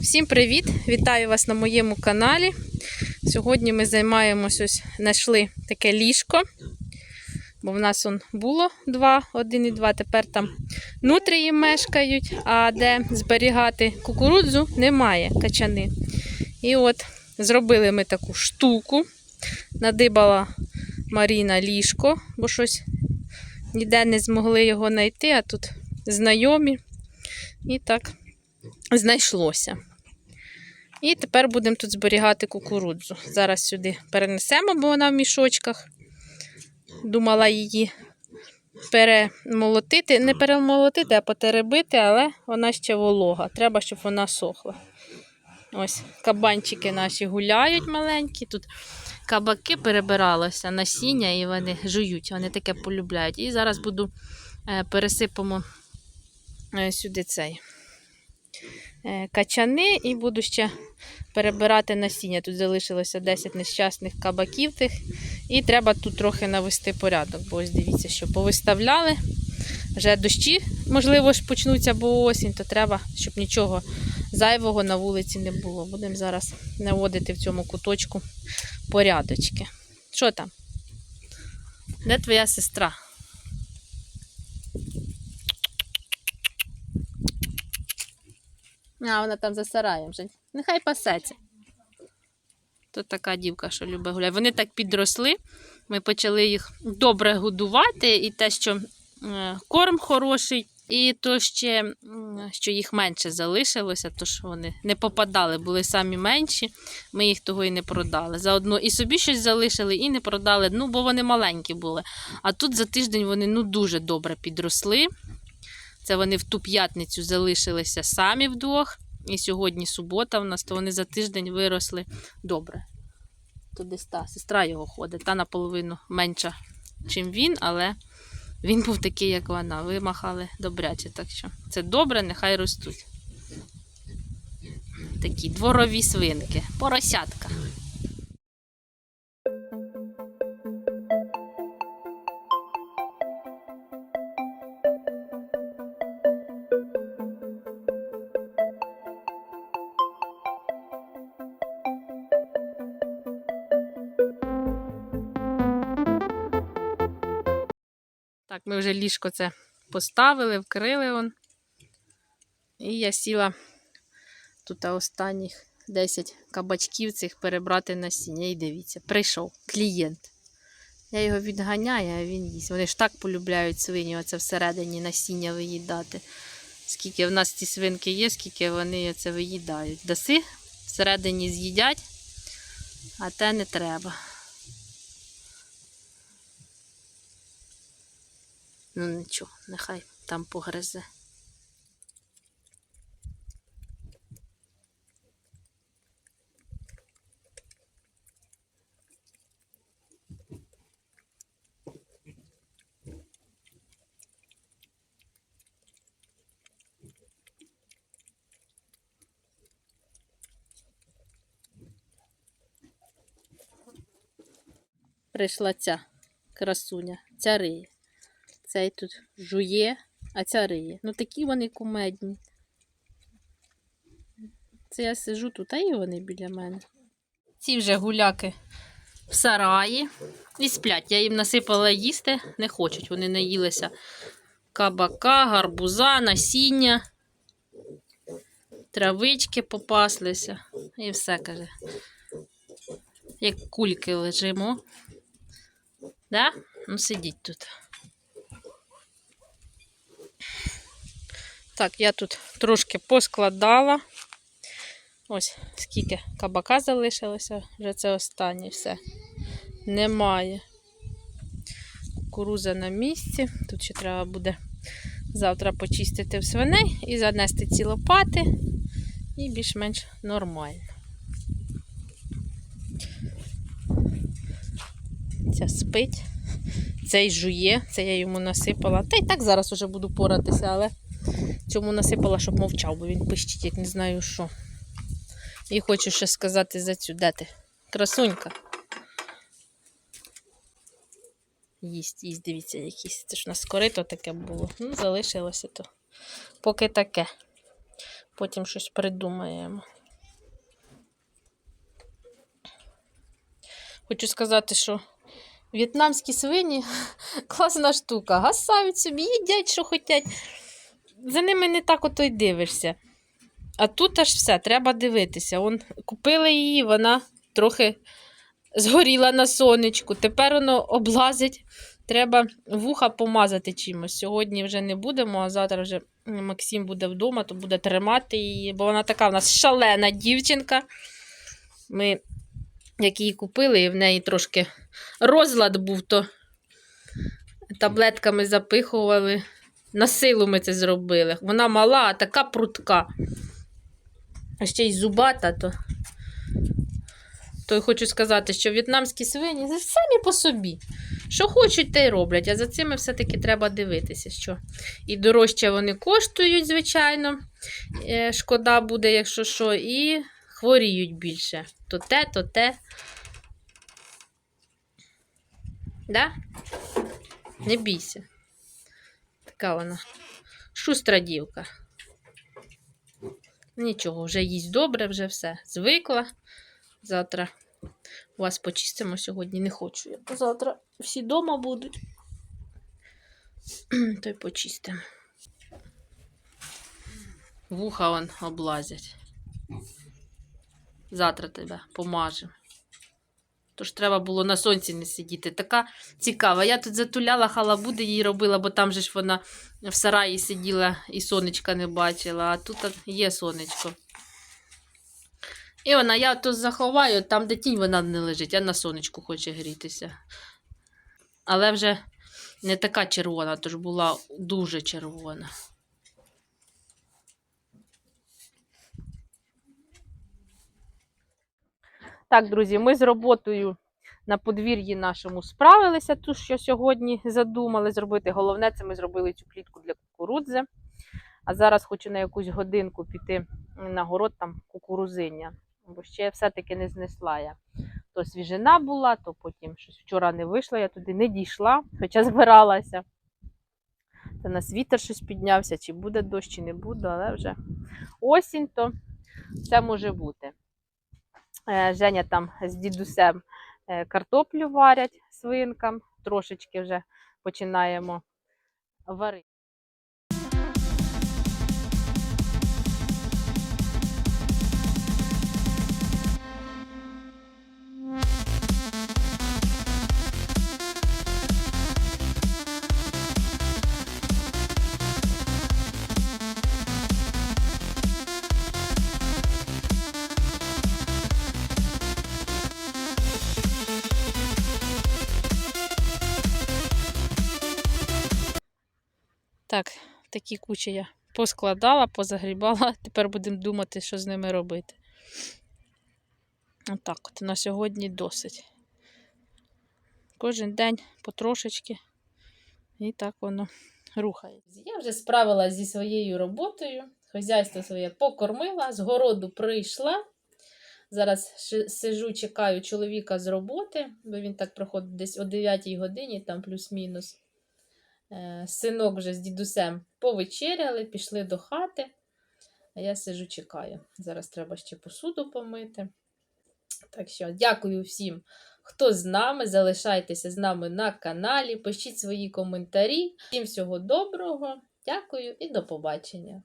Всім привіт! Вітаю вас на моєму каналі. Сьогодні ми займаємось ось знайшли таке ліжко. Бо в нас он було два, один і два. Тепер там нутрії мешкають, а де зберігати кукурудзу, немає качани. І от зробили ми таку штуку. Надибала Маріна ліжко, бо щось ніде не змогли його знайти, а тут знайомі. І так знайшлося. І тепер будемо тут зберігати кукурудзу. Зараз сюди перенесемо, бо вона в мішочках. Думала її перемолотити. Не перемолотити, а потеребити, але вона ще волога. Треба, щоб вона сохла. Ось кабанчики наші гуляють маленькі. Тут кабаки перебиралося насіння і вони жують, вони таке полюбляють. І зараз буду е, пересипемо е, сюди цей качани і буду ще перебирати насіння. Тут залишилося 10 нещасних кабаків тих. І треба тут трохи навести порядок, бо ось дивіться, що повиставляли. Вже дощі, можливо, ж почнуться, бо осінь, то треба, щоб нічого зайвого на вулиці не було. Будемо зараз наводити в цьому куточку порядочки. Що там? Де твоя сестра? А, вона там за сараєм вже. Нехай пасеться. Тут така дівка, що любить гуляти. Вони так підросли. Ми почали їх добре годувати, і те, що е, корм хороший, і то ще, що їх менше залишилося, то що вони не попадали, були самі менші. Ми їх того і не продали. Заодно і собі щось залишили, і не продали, ну, бо вони маленькі були. А тут за тиждень вони ну, дуже добре підросли. Це вони в ту п'ятницю залишилися самі вдвох. І сьогодні субота в нас, то вони за тиждень виросли добре. Тут десь та сестра його ходить, та наполовину менша, чим він, але він був такий, як вона. Вимахали добряче. Так що це добре, нехай ростуть. Такі дворові свинки, поросятка. Ми вже ліжко це поставили, вкрили он. І я сіла тут останніх 10 кабачків цих перебрати насіння. І дивіться, прийшов клієнт. Я його відганяю, а він їсть. Вони ж так полюбляють свині, оце всередині насіння виїдати. Скільки в нас ці свинки є, скільки вони це виїдають. Даси всередині з'їдять, а те не треба. Ну нічого, нехай там погризе. Прийшла ця красуня, ця риє. Цей тут жує, а ця риє. Ну такі вони кумедні. Це я сижу тут, а і вони біля мене. Ці вже гуляки в сараї і сплять. Я їм насипала їсти, не хочуть. Вони наїлися кабака, гарбуза, насіння, травички попаслися. І все каже. Як кульки лежимо. Да? Ну, сидіть тут. Так, я тут трошки поскладала. Ось скільки кабака залишилося, вже це останнє все. Немає. Кукуруза на місці. Тут ще треба буде завтра почистити в свиней і занести ці лопати. І більш-менш нормально. Ця спить, цей жує, це я йому насипала. Та й так зараз уже буду поратися, але цьому насипала, щоб мовчав, бо він пищить, як не знаю що. І хочу ще сказати за цю. Де ти? Красунька. Їсть, їсть, дивіться, якісь. Це ж у нас корито таке було. Ну, залишилося то. Поки таке. Потім щось придумаємо. Хочу сказати, що в'єтнамські свині класна штука. Гасають собі, їдять, що хочуть. За ними не так ото й дивишся. А тут аж все, треба дивитися. Он, купили її, вона трохи згоріла на сонечку. Тепер воно облазить. Треба вуха помазати чимось. Сьогодні вже не будемо, а завтра вже Максим буде вдома, то буде тримати її, бо вона така в нас шалена дівчинка. Ми, як її купили, і в неї трошки розлад був, то таблетками запихували. На силу ми це зробили. Вона мала, а така прутка. А ще й зубата, то. То хочу сказати, що в'єтнамські свині самі по собі. Що хочуть, те й роблять. А за цими все-таки треба дивитися, що і дорожче вони коштують, звичайно. Е, Шкода буде, якщо що, і хворіють більше. То те, то те. Да? Не бійся. Така вона. Шустра дівка. Нічого, вже їсть добре, вже все. Звикла. Завтра вас почистимо сьогодні. Не хочу. Я. Завтра всі вдома будуть. То й почистимо. Вуха вон облазять. Завтра тебе помажемо. Тож треба було на сонці не сидіти. Така цікава. Я тут затуляла халабуди їй робила, бо там же ж вона в сараї сиділа і сонечка не бачила, а тут є сонечко. І вона, я тут заховаю, там, де тінь вона не лежить, а на сонечку хоче грітися. Але вже не така червона, тож була дуже червона. Так, друзі, ми з роботою на подвір'ї нашому справилися, ту, що сьогодні задумали зробити. Головне, це ми зробили цю клітку для кукурудзи. А зараз хочу на якусь годинку піти на город там кукурузиння. Бо ще все-таки не знесла я. То свіжина була, то потім щось вчора не вийшла, я туди не дійшла, хоча збиралася. Та на вітер щось піднявся, чи буде дощ, чи не буде, але вже осінь, то все може бути. Е, Женя там з дідусем е, картоплю варять свинкам, трошечки вже починаємо варити. Так, такі кучі я поскладала, позагрібала. Тепер будемо думати, що з ними робити. Отак от на сьогодні досить. Кожен день потрошечки. І так воно рухається. Я вже справилася зі своєю роботою. Хазяйство своє покормила, з городу прийшла. Зараз сижу, чекаю чоловіка з роботи, бо він так проходить десь о 9 годині, там плюс-мінус. Е, Синок вже з дідусем повечеряли, пішли до хати. А я сижу, чекаю. Зараз треба ще посуду помити. Так що дякую всім, хто з нами. Залишайтеся з нами на каналі, пишіть свої коментарі. Всім всього доброго. Дякую і до побачення.